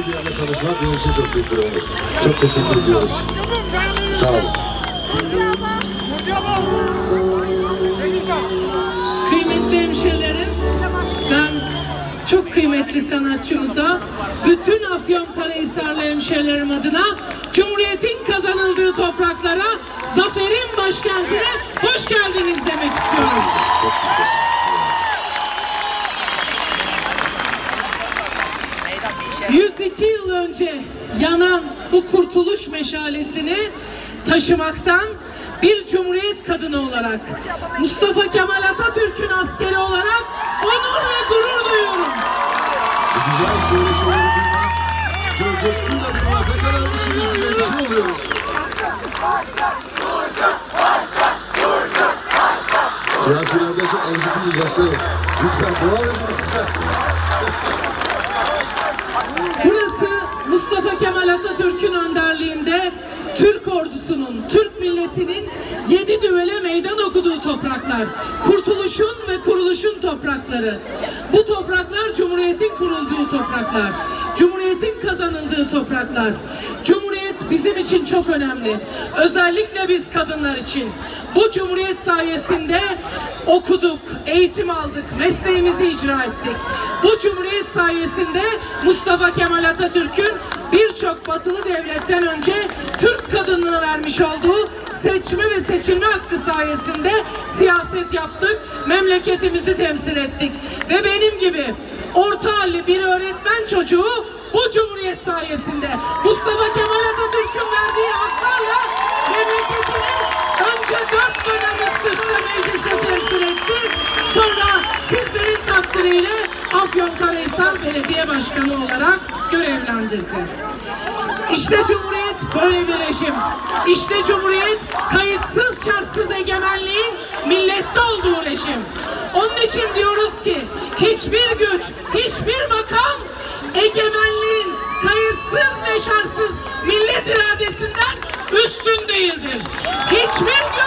Bir tanışmak benim için çok büyük bir onur. Çok teşekkür ediyoruz. Sağ olun. Kıymetli hemşehrilerim, ben çok kıymetli sanatçımıza, bütün Afyonkarahisarlı hemşehrilerim adına Cumhuriyet'in kazanıldığı topraklara, zaferin başkentine hoş geldiniz demek istiyorum. 102 yıl önce yanan bu kurtuluş meşalesini taşımaktan bir cumhuriyet kadını olarak Mustafa Kemal Atatürk'ün askeri olarak onur ve gurur duyuyorum. Güzel böyle şeyleri duymak, co- coşkuyla duymak ne kadar içimiz bile meşhur oluyoruz. Siyasilerden çok alışık değiliz başkanım. Lütfen devam edin lütfen. Atatürk'ün önderliğinde Türk ordusunun, Türk milletinin yedi düvele meydan okuduğu topraklar. Kurtuluşun ve kuruluşun toprakları. Bu topraklar Cumhuriyet'in kurulduğu topraklar. Cumhuriyet'in kazanıldığı topraklar. Cumhuriyet bizim için çok önemli. Özellikle biz kadınlar için. Bu Cumhuriyet sayesinde okuduk, eğitim aldık, mesleğimizi icra ettik. Bu Cumhuriyet sayesinde Mustafa Kemal Atatürk'ün birçok batılı devletten önce Türk kadınına vermiş olduğu seçme ve seçilme hakkı sayesinde siyaset yaptık, memleketimizi temsil ettik. Ve benim gibi orta halli bir öğretmen çocuğu bu Cumhuriyet sayesinde Mustafa Kemal Atatürk'ün verdiği haklarla memleketini önce dört dönem üst üste meclise temsil etti. Sonra sizlerin takdiriyle Afyonkarahisar Belediye Başkanı olarak görevlendirdi. İşte Cumhuriyet böyle bir rejim. İşte Cumhuriyet kayıtsız şartsız egemenliğin millette olduğu rejim. Onun için diyoruz ki hiçbir güç, hiçbir makam egemenliğin kayıtsız ve şartsız millet iradesinden üstün değildir. Hiçbir güç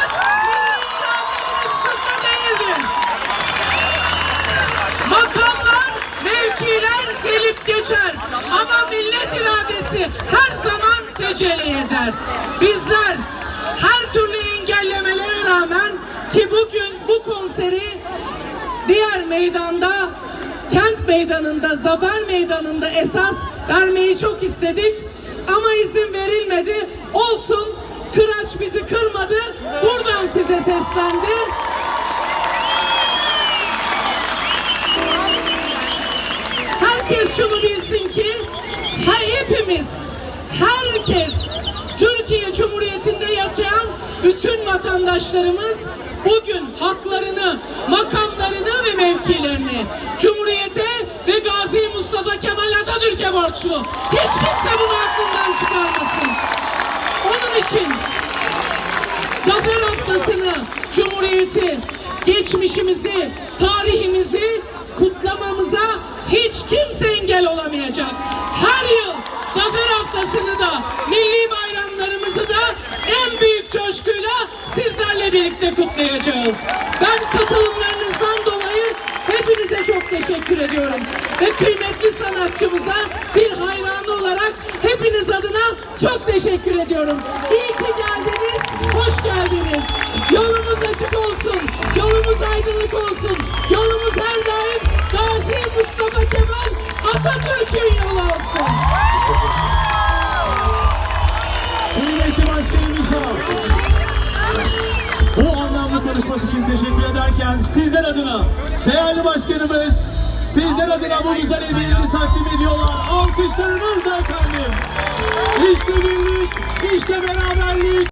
geçer. Ama millet iradesi her zaman tecelli eder. Bizler her türlü engellemelere rağmen ki bugün bu konseri diğer meydanda, kent meydanında, zafer meydanında esas vermeyi çok istedik. Ama izin verilmedi. Olsun, Kıraç bizi kırmadı. Buradan size seslendi. Herkes Türkiye Cumhuriyeti'nde yaşayan bütün vatandaşlarımız bugün haklarını, makamlarını ve mevkilerini Cumhuriyete ve Gazi Mustafa Kemal Atatürk'e borçlu. Hiç kimse bunu aklından çıkarmasın. Onun için Zafer Haftası'nı, Cumhuriyeti, geçmişimizi, tarihimizi kutlamamıza hiç kimse engel olamayacak. Her yıl kutlayacağız. Ben katılımlarınızdan dolayı hepinize çok teşekkür ediyorum. Ve kıymetli sanatçımıza bir hayranı olarak hepiniz adına çok teşekkür ediyorum. İyi ki geldiniz, hoş geldiniz. Yolumuz açık olsun, yolumuz aydınlık olsun. Yolumuz her daim Gazi Mustafa Kemal Atatürk'ün yolu olsun. Kıymetli başkanımıza bu konuşması için teşekkür ederken sizler adına değerli başkanımız sizler adına bu güzel hediyeleri takdim ediyorlar. Alkışlarınızla efendim. İşte birlik, işte beraber.